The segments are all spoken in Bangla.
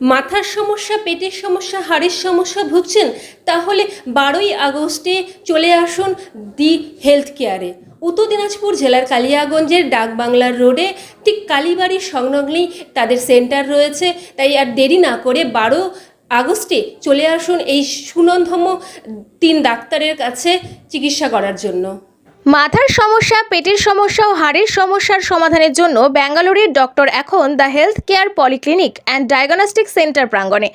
মাথার সমস্যা, পেটের সমস্যা, হাড়ের সমস্যা ভুগছেন, তাহলে বারোই আগস্টে চলে আসুন দি হেলথ কেয়ারে। উত্তর দিনাজপুর জেলার কালিয়াগঞ্জের ডাকবাংলার রোডে ঠিক কালীবাড়ির সংলগ্নেই তাদের সেন্টার রয়েছে। তাই আর দেরি না করে বারো আগস্টে চলে আসুন এই সুনন্ধম তিন ডাক্তারের কাছে চিকিৎসা করার জন্য। মাথার সমস্যা, পেটের সমস্যা ও হাড়ের সমস্যার সমাধানের জন্য ব্যাঙ্গালোরের ডক্টর এখন the health care polyclinic and diagnostic centre প্রাঙ্গণে।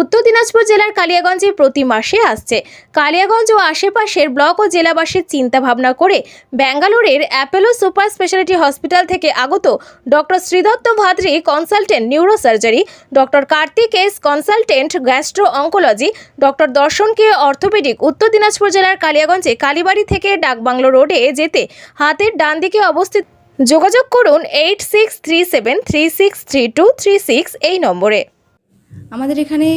উত্তর দিনাজপুর জেলার কালিয়াগঞ্জে প্রতি মাসে আসছে। কালিয়াগঞ্জ ও আশেপাশের ব্লক ও জেলাবাসীর চিন্তা ভাবনা করে ব্যাঙ্গালোরের অ্যাপেলো সুপার স্পেশালিটি হসপিটাল থেকে আগত doctor Sridatta Bhadri consultant neurosurgery, doctor Kartik S consultant gastro oncology doctor Darshan K orthopaedic উত্তর দিনাজপুর জেলার কালিয়াগঞ্জে কালীবাড়ি থেকে ডাকবাংলো রোডে যেতে হাতের ডান দিকে অবস্থিত। যোগাযোগ করুন eight six three seven three six three two three six এই নম্বরে। আমাদের এখানে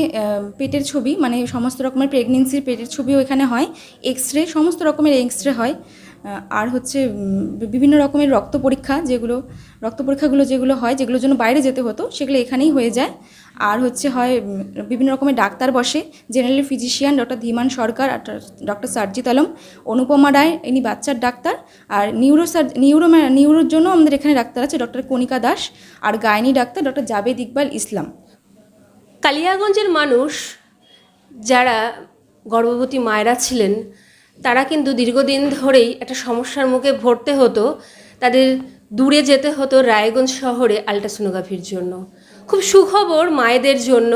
পেটের ছবি মানে সমস্ত রকমের প্রেগনেন্সির পেটের ছবিও এখানে হয়। এক্স রে সমস্ত রকমের এক্স রে হয়। আর হচ্ছে বিভিন্ন রকমের রক্ত পরীক্ষা যেগুলো, রক্ত পরীক্ষাগুলো যেগুলো হয়, যেগুলোর জন্য বাইরে যেতে হতো, সেগুলো এখানেই হয়ে যায়। আর হচ্ছে হয় বিভিন্ন রকমের ডাক্তার বসে general physician doctor Dhiman Sarkar আর ডক্টর সার্জিত আলম, অনুপমা রায়, ইনি বাচ্চার ডাক্তার। আর নিউরো নিউরো নিউরোর জন্য আমাদের এখানে ডাক্তার আছে ডক্টর কণিকা দাস আর গায়নি ডাক্তার ডক্টর জাবেদ ইকবাল ইসলাম। কালিয়াগঞ্জের মানুষ যারা গর্ভবতী মায়েরা ছিলেন তারা কিন্তু দীর্ঘদিন ধরেই একটা সমস্যার মুখে ভরতে হতো। তাদের দূরে যেতে হতো রায়গঞ্জ শহরে আলট্রাসোনোগ্রাফির জন্য। খুব সুখবর মায়েদের জন্য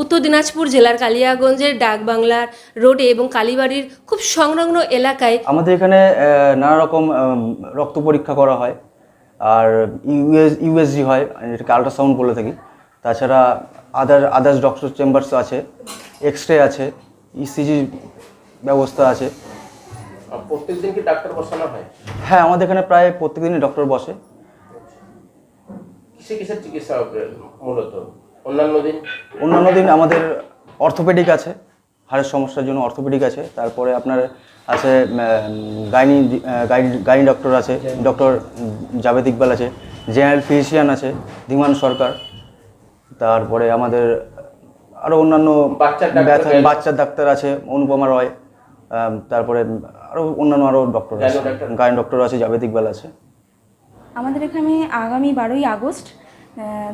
উত্তর দিনাজপুর জেলার কালিয়াগঞ্জের ডাকবাংলার রোডে এবং কালীবাড়ির খুব সংলগ্ন এলাকায় আমাদের এখানে নানা রকম রক্ত পরীক্ষা করা হয় আর ইউএস ইউএসজি হয়, যেটাকে আল্ট্রাসাউন্ড বলে থাকি। তাছাড়া আদার, আদার্স ডক্টর চেম্বার্স আছে এক্স রে আছে ইসিজি ব্যবস্থা আছে। প্রত্যেক দিন কি ডাক্তার বসানো হয়? হ্যাঁ আমাদের এখানে প্রায় প্রত্যেকদিনই ডক্টর বসে। কিসে কিসের চিকিৎসা মূলত? অন্যান্য দিন? অন্যান্য দিন আমাদের অর্থোপেডিক আছে। হাড়ের সমস্যার জন্য অর্থোপেডিক আছে। তারপরে আপনার আছে গাইনি গাইনি ডক্টর আছে ডক্টর জাভেদ ইকবাল আছে জেনারেল ফিজিশিয়ান আছে ধীমান সরকার। তারপরে আমাদের আরও অন্যান্য বাচ্চার ডাক্তার আছে অনুপমা রয়। তারপরে আরও অন্যান্য আরও ডক্টর আছে। গাইনো ডক্টর আছে জাভেদ ইকবাল আছে। আমাদের এখানে আগামী বারোই আগস্ট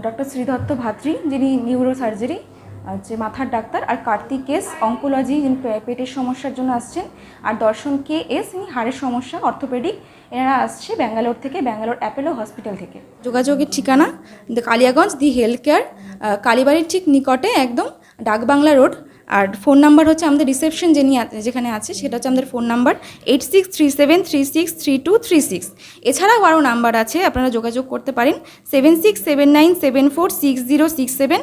ডক্টর শ্রীদত্ত ভাত্রী যিনি নিউরো সার্জারি হচ্ছে মাথার ডাক্তার আর কার্তিক এস অঙ্কোলজি যিনি পেটের সমস্যার জন্য আসছেন আর দর্শন কে এস ইনি হাড়ের সমস্যা অর্থোপেডিক এনারা আসছে ব্যাঙ্গালোর থেকে ব্যাঙ্গালোর অ্যাপেলো হসপিটাল থেকে। যোগাযোগের ঠিকানা the Kaliaganj the health care কালীবাড়ির ঠিক নিকটে একদম ডাকবাংলা রোড আর ফোন নাম্বার হচ্ছে আমাদের রিসেপশন যিনি যেখানে আছে, সেটা হচ্ছে আমাদের phone number eight six three seven three six three two three six এছাড়াও আরও নাম্বার আছে, আপনারা যোগাযোগ করতে পারেন seven six seven nine seven four six zero six seven